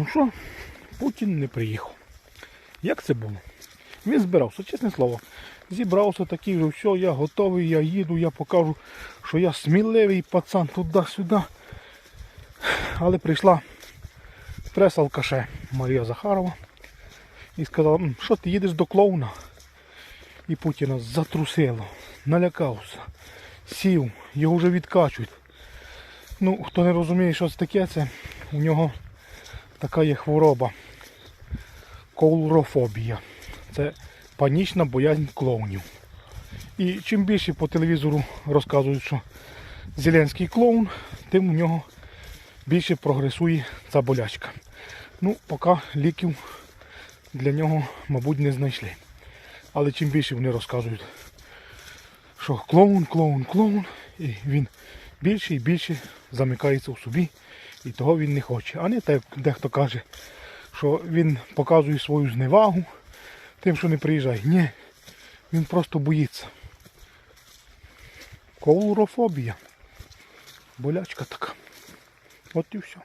Ну що, Путін не приїхав. Як це було? Він збирався, чесне слово. Зібрався такий, що все, я готовий, я їду, я покажу, що я сміливий пацан туди-сюди. Але прийшла прес-алкаше Марія Захарова і сказала, що ти їдеш до клоуна? І Путіна затрусило, налякався, сів, його вже відкачують. Ну, хто не розуміє, що це таке, це у нього така є хвороба. Коулрофобія. Це панічна боязнь клоунів. І чим більше по телевізору розказують, що Зеленський клоун, тим у нього більше прогресує ця болячка. Ну, поки ліків для нього, мабуть, не знайшли. Але чим більше вони розказують, що клоун, клоун, клоун, і він більше і більше замикається в собі, і того він не хоче. А не те, дехто каже, що він показує свою зневагу тим, що не приїжджає. Ні, він просто боїться. Коурофобія. Болячка така. От і все.